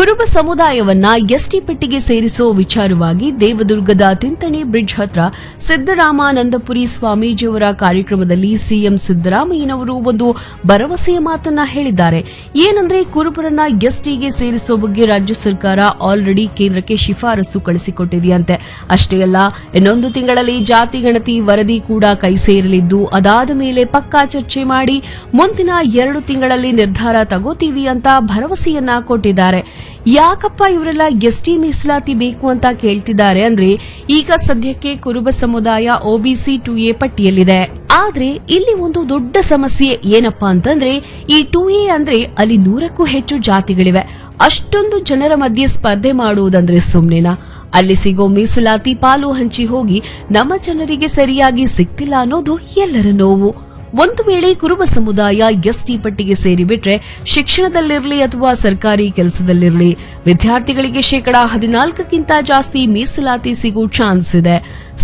ಕುರುಬ ಸಮುದಾಯವನ್ನ ಎಸ್ಟಿ ಪಟ್ಟಿಗೆ ಸೇರಿಸೋ ವಿಚಾರವಾಗಿ ದೇವದುರ್ಗದ ತಿಂತಣಿ ಬ್ರಿಡ್ಜ್ ಹತ್ರ ಸಿದ್ದರಾಮಾನಂದಪುರಿ ಸ್ವಾಮೀಜಿಯವರ ಕಾರ್ಯಕ್ರಮದಲ್ಲಿ ಸಿಎಂ ಸಿದ್ದರಾಮಯ್ಯನವರು ಒಂದು ಭರವಸೆಯ ಮಾತನ್ನ ಹೇಳಿದ್ದಾರೆ. ಏನಂದ್ರೆ ಕುರುಬರನ್ನ ಎಸ್ಟಿಗೆ ಸೇರಿಸೋ ಬಗ್ಗೆ ರಾಜ್ಯ ಸರ್ಕಾರ ಆಲ್ರೆಡಿ ಕೇಂದ್ರಕ್ಕೆ ಶಿಫಾರಸು ಕಳಿಸಿಕೊಟ್ಟಿದೆಯಂತೆ. ಅಷ್ಟೇ ಅಲ್ಲ, ಇನ್ನೊಂದು ತಿಂಗಳಲ್ಲಿ ಜಾತಿ, ಗಣತಿ, ವರದಿ ಕೂಡ ಕೈ ಸೇರಲಿದ್ದು, ಅದಾದ ಮೇಲೆ ಪಕ್ಕಾ ಚರ್ಚೆ ಮಾಡಿ ಮುಂದಿನ ಎರಡು ತಿಂಗಳಲ್ಲಿ ನಿರ್ಧಾರ ತಗೋತೀವಿ ಅಂತ ಭರವಸೆಯನ್ನ ಕೊಟ್ಟಿದ್ದಾರೆ. ಯಾಕಪ್ಪ ಇವರೆಲ್ಲ ಎಸ್ಟಿ ಮೀಸಲಾತಿ ಬೇಕು ಅಂತ ಕೇಳ್ತಿದ್ದಾರೆ ಅಂದ್ರೆ ಈಗ ಸದ್ಯಕ್ಕೆ ಕುರುಬ ಸಮುದಾಯ ಒಬಿಸಿ ಟು ಎ ಪಟ್ಟಿಯಲ್ಲಿದೆ. ಆದ್ರೆ ಇಲ್ಲಿ ಒಂದು ದೊಡ್ಡ ಸಮಸ್ಯೆ ಏನಪ್ಪ ಅಂತಂದ್ರೆ ಈ ಟು ಎ ಅಂದ್ರೆ ಅಲ್ಲಿ ನೂರಕ್ಕೂ ಹೆಚ್ಚು ಜಾತಿಗಳಿವೆ. ಅಷ್ಟೊಂದು ಜನರ ಮಧ್ಯೆ ಸ್ಪರ್ಧೆ ಮಾಡುವುದಂದ್ರೆ ಸುಮ್ನೆನಾ? ಅಲ್ಲಿ ಸಿಗೋ ಮೀಸಲಾತಿ ಪಾಲು ಹಂಚಿ ಹೋಗಿ ನಮ್ಮ ಜನರಿಗೆ ಸರಿಯಾಗಿ ಸಿಕ್ತಿಲ್ಲ ಅನ್ನೋದು ಎಲ್ಲರ ನೋವು. ಒಂದು ವೇಳೆ ಕುರುಬ ಸಮುದಾಯ ಎಸ್ಟಿ ಪಟ್ಟಿಗೆ ಸೇರಿಬಿಟ್ರೆ ಶಿಕ್ಷಣದಲ್ಲಿರಲಿ ಅಥವಾ ಸರ್ಕಾರಿ ಕೆಲಸದಲ್ಲಿರಲಿ, ವಿದ್ಯಾರ್ಥಿಗಳಿಗೆ ಶೇಕಡಾ ಹದಿನಾಲ್ಕಕ್ಕಿಂತ ಜಾಸ್ತಿ ಮೀಸಲಾತಿ ಸಿಗೋ ಚಾನ್ಸ್ ಇದೆ.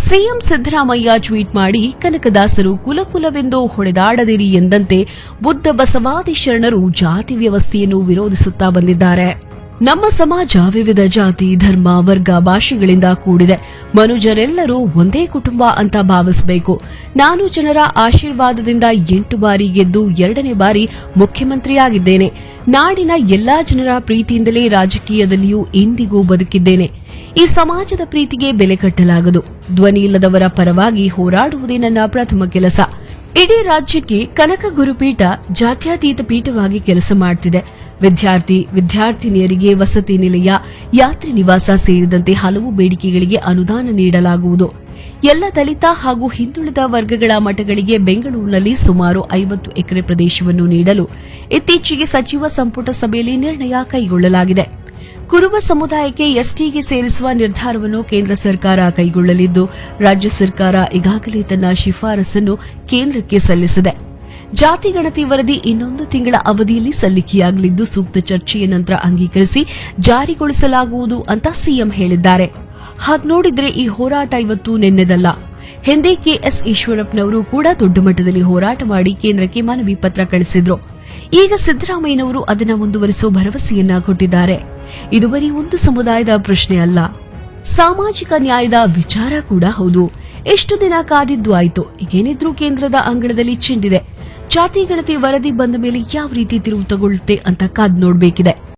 ಸಿಎಂ ಸಿದ್ದರಾಮಯ್ಯ ಟ್ವೀಟ್ ಮಾಡಿ, ಕನಕದಾಸರು ಕುಲಕುಲವೆಂದು ಹೊಡೆದಾಡದಿರಿ ಎಂದಂತೆ ಬುದ್ಧ ಬಸವಾದಿ ಶರಣರು ಜಾತಿ ವ್ಯವಸ್ಥೆಯನ್ನು ವಿರೋಧಿಸುತ್ತಾ ಬಂದಿದ್ದಾರೆ. ನಮ್ಮ ಸಮಾಜ ವಿವಿಧ ಜಾತಿ, ಧರ್ಮ, ವರ್ಗ, ಭಾಷೆಗಳಿಂದ ಕೂಡಿದೆ. ಮನುಜರೆಲ್ಲರೂ ಒಂದೇ ಕುಟುಂಬ ಅಂತ ಭಾವಿಸಬೇಕು. ನಾನು ಜನರ ಆಶೀರ್ವಾದದಿಂದ ಎಂಟು ಬಾರಿ ಗೆದ್ದು ಎರಡನೇ ಬಾರಿ ಮುಖ್ಯಮಂತ್ರಿಯಾಗಿದ್ದೇನೆ. ನಾಡಿನ ಎಲ್ಲಾ ಜನರ ಪ್ರೀತಿಯಿಂದಲೇ ರಾಜಕೀಯದಲ್ಲಿಯೂ ಇಂದಿಗೂ ಬದುಕಿದ್ದೇನೆ. ಈ ಸಮಾಜದ ಪ್ರೀತಿಗೆ ಬೆಲೆ ಕಟ್ಟಲಾಗದು. ಧ್ವನಿ ಇಲ್ಲದವರ ಪರವಾಗಿ ಹೋರಾಡುವುದೇ ನನ್ನ ಪ್ರಥಮ ಕೆಲಸ. ಇಡೀ ರಾಜ್ಯಕ್ಕೆ ಕನಕ ಗುರುಪೀಠ ಜಾತ್ಯತೀತ ಪೀಠವಾಗಿ ಕೆಲಸ ಮಾಡುತ್ತಿದೆ ವಿದ್ಯಾರ್ಥಿ, ವಿದ್ಯಾರ್ಥಿನಿಯರಿಗೆ ವಸತಿ ನಿಲಯ, ಯಾತ್ರಿ ನಿವಾಸ ಸೇರಿದಂತೆ ಹಲವು ಬೇಡಿಕೆಗಳಿಗೆ ಅನುದಾನ ನೀಡಲಾಗುವುದು. ಎಲ್ಲ ದಲಿತ ಹಾಗೂ ಹಿಂದುಳಿದ ವರ್ಗಗಳ ಮಠಗಳಿಗೆ ಬೆಂಗಳೂರಿನಲ್ಲಿ ಸುಮಾರು ಐವತ್ತು ಎಕರೆ ಪ್ರದೇಶವನ್ನು ನೀಡಲು ಇತ್ತೀಚೆಗೆ ಸಚಿವ ಸಂಪುಟ ಸಭೆಯಲ್ಲಿ ನಿರ್ಣಯ ಕೈಗೊಳ್ಳಲಾಗಿದೆ. ಕುರುಬ ಸಮುದಾಯಕ್ಕೆ ಎಸ್ಟಿಗೆ ಸೇರಿಸುವ ನಿರ್ಧಾರವನ್ನು ಕೇಂದ್ರ ಸರ್ಕಾರ ಕೈಗೊಳ್ಳಲಿದ್ದು, ರಾಜ್ಯ ಸರ್ಕಾರ ಈಗಾಗಲೇ ತನ್ನ ಶಿಫಾರಸನ್ನು ಕೇಂದ್ರಕ್ಕೆ ಸಲ್ಲಿಸಿದೆ. ಜಾತಿ ಗಣತಿ ವರದಿ ಇನ್ನೊಂದು ತಿಂಗಳ ಅವಧಿಯಲ್ಲಿ ಸಲ್ಲಿಕೆಯಾಗಲಿದ್ದು, ಸೂಕ್ತ ಚರ್ಚೆಯ ನಂತರ ಅಂಗೀಕರಿಸಿ ಜಾರಿಗೊಳಿಸಲಾಗುವುದು ಅಂತ ಸಿಎಂ ಹೇಳಿದ್ದಾರೆ. ಹಾಗ್ ನೋಡಿದ್ರೆ ಈ ಹೋರಾಟ ಇವತ್ತು ನಿನ್ನೆದಲ್ಲ. ಹಿಂದೆ ಕೆಎಸ್ ಈಶ್ವರಪ್ಪನವರು ಕೂಡ ದೊಡ್ಡ ಮಟ್ಟದಲ್ಲಿ ಹೋರಾಟ ಮಾಡಿ ಕೇಂದ್ರಕ್ಕೆ ಮನವಿ ಪತ್ರ ಕಳಿಸಿದ್ರು. ಈಗ ಸಿದ್ದರಾಮಯ್ಯನವರು ಅದನ್ನು ಮುಂದುವರಿಸುವ ಭರವಸೆಯನ್ನ ಕೊಟ್ಟಿದ್ದಾರೆ. ಇದು ಬರೀ ಒಂದು ಸಮುದಾಯದ ಪ್ರಶ್ನೆ ಅಲ್ಲ. ಸಾಮಾಜಿಕ ನ್ಯಾಯದ ವಿಚಾರ ಕೂಡ ಹೌದು. ಎಷ್ಟು ದಿನ ಕಾದಿದ್ದು ಆಯ್ತು? ಈಗೇನಿದ್ರೂ ಕೇಂದ್ರದ ಅಂಗಳದಲ್ಲಿ ಚೆಂಡಿದೆ. ಜಾತಿ, ಗಣತಿ, ವರದಿ ಬಂದ ಮೇಲೆ ಯಾವ ರೀತಿ ತಿರುವು ತಗೊಳ್ಳುತ್ತೆ ಅಂತ ಕಾದ್ ನೋಡ್ಬೇಕಿದೆ.